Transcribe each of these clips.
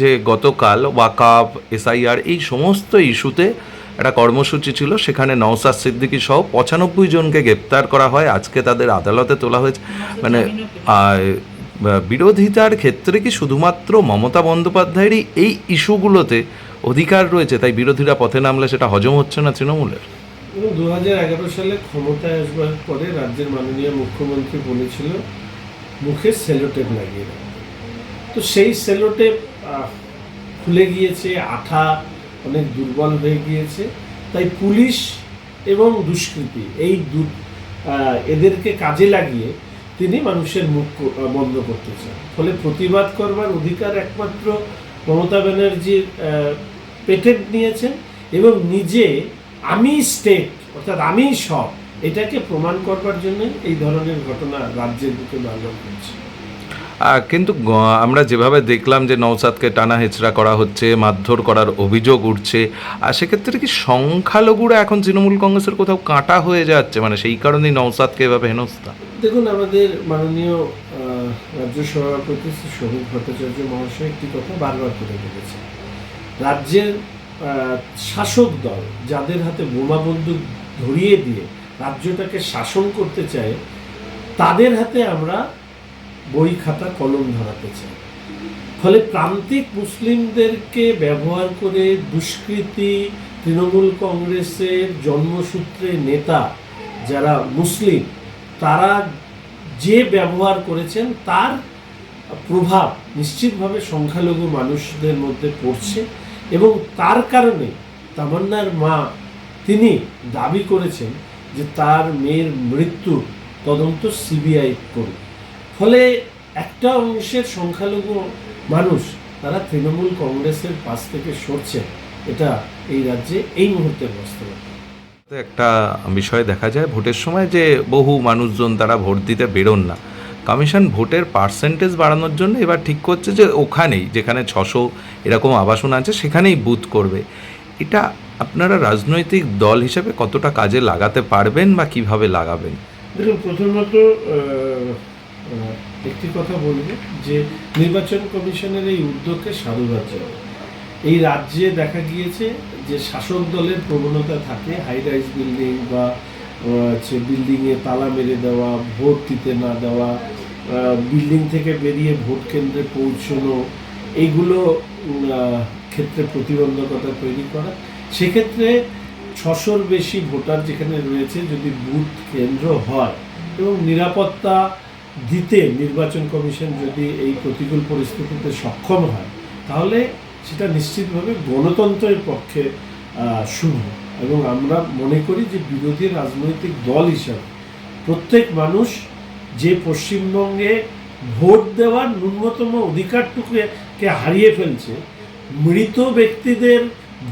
যে গতকাল ওয়াকাব, এসআইআর এই সমস্ত ইস্যুতে একটা কর্মসূচি ছিল। সেখানে নওসাদ সিদ্দিকী সহ পঁচানব্বই জনকে গ্রেপ্তার করা হয়। আজকে তাদের আদালতে তোলা হয়েছে। মানে বিরোধিতার ক্ষেত্রে কি শুধুমাত্র মমতা বন্দ্যোপাধ্যায়েরই এই ইস্যুগুলোতে অধিকার রয়েছে? তাই বিরোধীরা পথে নামলে সেটা হজম হচ্ছে না তৃণমূলের। দু হাজার এগারো সালে ক্ষমতায় আসবার পরে রাজ্যের মাননীয় মুখ্যমন্ত্রী বলেছিল, মুখে সেলোটেপ লাগিয়ে তো সেই সেলোটেপ খুলে গিয়েছে, আঠা অনেক দুর্বল হয়ে গিয়েছে। তাই পুলিশ এবং দুষ্কৃতী এই দু এদেরকে কাজে লাগিয়ে তিনি মানুষের মুখ বন্ধ করতে চান। ফলে প্রতিবাদ করবার অধিকার একমাত্র মমতা ব্যানার্জির পেটেন্ট নিয়েছেন এবং নিজে আমি স্টেট, অর্থাৎ আমি সব, এটাকে প্রমাণ করবার জন্য এই ধরনের ঘটনা রাজ্যের বুকে বারবার করছে কিন্তু আমরা যেভাবে দেখলাম যে নৌসাদকে টানা হেচড়া করা হচ্ছে, মারধর করার অভিযোগ উঠছে আর সেক্ষেত্রে কি সংখ্যালঘুরা এখন তৃণমূল কংগ্রেসের কোথাও কাঁটা হয়ে যাচ্ছে? মানে সেই কারণেই নৌসাদকে এভাবে হেনস্থা। দেখুন, আমাদের মাননীয় রাজ্য সভাপতি শ্রী ভট্টাচার্য মহাশয় একটি কথা বারবার করে বলেছে রাজ্যের শাসক দল যাদের হাতে বোমা বন্দুক ধরিয়ে দিয়ে রাজ্যটাকে শাসন করতে চায়, তাদের হাতে আমরা বই খাতা কলম ধরাতে চাই ফলে প্রান্তিক মুসলিমদেরকে ব্যবহার করে দুষ্কৃতী তৃণমূল কংগ্রেসের জন্মসূত্রে নেতা যারা মুসলিম, তারা যে ব্যবহার করেছেন, তার প্রভাব নিশ্চিতভাবে সংখ্যালঘু মানুষদের মধ্যে পড়ছে এবং তার কারণে তামান্নার মা তিনি দাবি করেছেন যে তার মেয়ের মৃত্যু তদন্ত সিবিআই করুক ফলে একটা অংশের সংখ্যালঘু মানুষ তারা তৃণমূল কংগ্রেসের পাশ থেকে সরছে। এটা এই রাজ্যে এই মুহূর্তে বাস্তবতা তো একটা বিষয় দেখা যায় ভোটের সময় যে বহু মানুষজন তারা ভোট দিতে বেরোন না। কমিশন ভোটের পার্সেন্টেজ বাড়ানোর জন্য এবার ঠিক করছে যে ওখানেই যেখানে ছশো এরকম আবাসন আছে সেখানেই বুথ করবে। এটা আপনারা রাজনৈতিক দল হিসেবে কতটা কাজে লাগাতে পারবেন বা কীভাবে লাগাবেন? দেখুন প্রথমত একটি কথা বলব যে নির্বাচন কমিশনের এই উদ্যোগকে সাধুবাদ জানাই এই রাজ্যে দেখা গিয়েছে যে শাসক দলের প্রবণতা থাকে হাই রাইজ বিল্ডিং বা হচ্ছে বিল্ডিংয়ে তালা মেরে দেওয়া, ভোট দিতে না দেওয়া বিল্ডিং থেকে বেরিয়ে ভোট কেন্দ্রে পৌঁছানো এইগুলো ক্ষেত্রে প্রতিবন্ধকতা তৈরি করা। সেক্ষেত্রে ছশোর বেশি ভোটার যেখানে রয়েছে, যদি বুথ কেন্দ্র হয় এবং নিরাপত্তা দিতে নির্বাচন কমিশন যদি এই প্রতিকূল পরিস্থিতিতে সক্ষম হয়, তাহলে সেটা নিশ্চিতভাবে গণতন্ত্রের পক্ষে শুভ। এবং আমরা মনে করি যে বিরোধী রাজনৈতিক দল হিসাবে প্রত্যেক মানুষ যে পশ্চিমবঙ্গে ভোট দেওয়ার ন্যূনতম অধিকারটুকুকে হারিয়ে ফেলছে, মৃত ব্যক্তিদের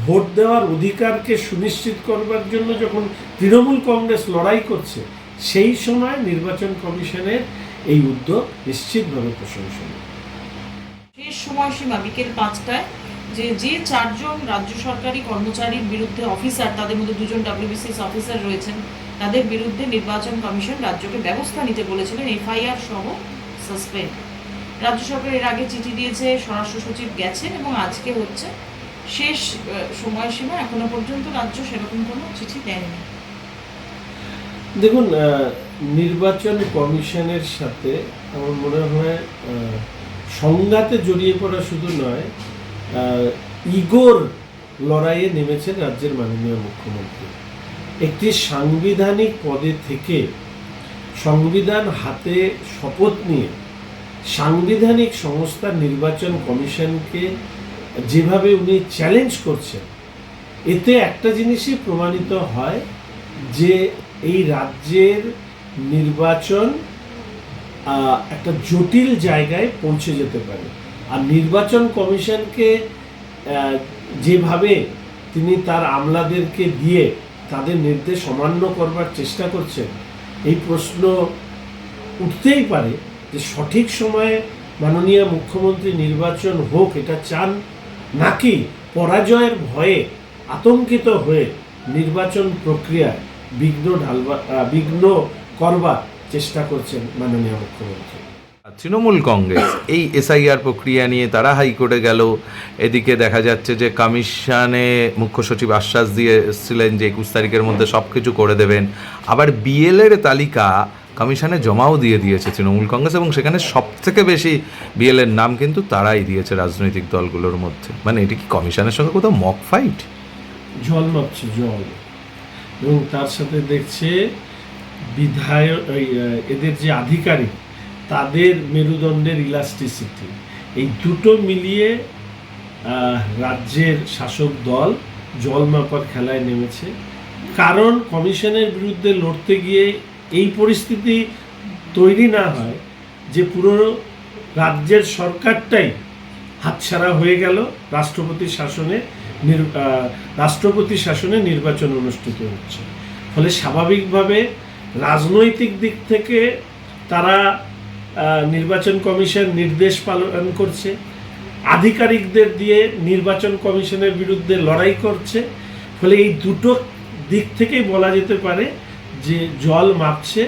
ভোট দেওয়ার অধিকারকে সুনিশ্চিত করবার জন্য যখন তৃণমূল কংগ্রেস লড়াই করছে, সেই সময় নির্বাচন কমিশনের এই উদ্যোগ নিশ্চিতভাবে প্রশংসনীয়। শেষ সময়সীমা বিকেল পাঁচটায় যে যে চারজন রাজ্য সরকারি কর্মচারীর বিরুদ্ধে অফিসার তাদের মধ্যে দুজন ডাব্লিউবিসিএস অফিসার রয়েছেন তাদের বিরুদ্ধে নির্বাচন কমিশন রাজ্যকে ব্যবস্থা নিতে বলেছিলেন এফআইআর সহ সাসপেন্ড। রাজ্য সরকার এর আগে চিঠি দিয়েছে স্বরাষ্ট্র সচিব গেছেন এবং আজকে হচ্ছে শেষ সময়সীমা এখনও পর্যন্ত রাজ্য সেরকম কোনো চিঠি দেয়নি। দেখুন নির্বাচন কমিশনের সাথে আমার মনে হয় সংঘাতে জড়িয়ে পড়া শুধু নয় ইগোর লড়াইয়ে নেমেছেন রাজ্যের মাননীয় মুখ্যমন্ত্রী। একটি সাংবিধানিক পদে থেকে সংবিধান হাতে শপথ নিয়ে সাংবিধানিক সংস্থা নির্বাচন কমিশনকে যেভাবে উনি চ্যালেঞ্জ করছেন, এতে একটা জিনিসই প্রমাণিত হয় যে এই রাজ্যের নির্বাচন একটা জটিল জায়গায় পৌঁছে যেতে পারে। আর নির্বাচন কমিশনকে যেভাবে তিনি তার আমলাদেরকে দিয়ে তাদের নির্দেশ অমান্য করবার চেষ্টা করছেন, এই প্রশ্ন উঠতেই পারে যে সঠিক সময়ে মাননীয় মুখ্যমন্ত্রী নির্বাচন হোক, এটা চান নাকি পরাজয়ের ভয়ে আতঙ্কিত হয়ে নির্বাচন প্রক্রিয়ায় বিঘ্ন ঢালবা বিঘ্ন করবার চেষ্টা করছেন মাননীয় মুখ্যমন্ত্রী। তৃণমূল কংগ্রেস এই এসআইআর প্রক্রিয়া নিয়ে তারা হাইকোর্টে গেল। এদিকে দেখা যাচ্ছে যে কমিশনে মুখ্য সচিব আশ্বাস দিয়ে এসেছিলেন যে একুশ তারিখের মধ্যে সব কিছু করে দেবেন। আবার বিএলের তালিকা কমিশনে জমাও দিয়ে দিয়েছে তৃণমূল কংগ্রেস এবং সেখানে সব থেকে বেশি বিএলের নাম কিন্তু তারাই দিয়েছে রাজনৈতিক দলগুলোর মধ্যে। মানে এটি কি কমিশনের সঙ্গে কোথাও মক ফাইট জল মাপছে জল। এবং তার সাথে দেখছে বিধায়ক এদের যে আধিকারিক, তাদের মেরুদণ্ডের ইলাস্টিসিটি এই দুটো মিলিয়ে রাজ্যের শাসক দল জল মাপার খেলায় নেমেছে। কারণ কমিশনের বিরুদ্ধে লড়তে গিয়ে এই পরিস্থিতি তৈরি না হয়, যে পুরো রাজ্যের সরকারটাই হাতছাড়া হয়ে গেল রাষ্ট্রপতির শাসনে রাষ্ট্রপতি শাসনে নির্বাচন অনুষ্ঠিত হচ্ছে। ফলে স্বাভাবিকভাবে রাজনৈতিক দিক থেকে তারা নির্বাচন কমিশন নির্দেশ পালন করছে, আধিকারিকদের দিয়ে নির্বাচন কমিশনের বিরুদ্ধে লড়াই করছে, ফলে এই দুটো দিক থেকেই বলা যেতে পারে যে জল মাপছে,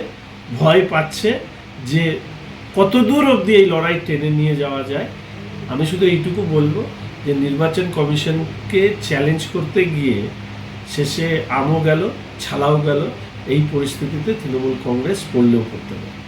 ভয় পাচ্ছে যে কত দূর অবধি এই লড়াই টেনে নিয়ে যাওয়া যায়। আমি শুধু এইটুকু বলব যে নির্বাচন কমিশনকে চ্যালেঞ্জ করতে গিয়ে শেষে আমও গেল, ছালাও গেল এই পরিস্থিতিতে তৃণমূল কংগ্রেস পড়লেও করতে পারে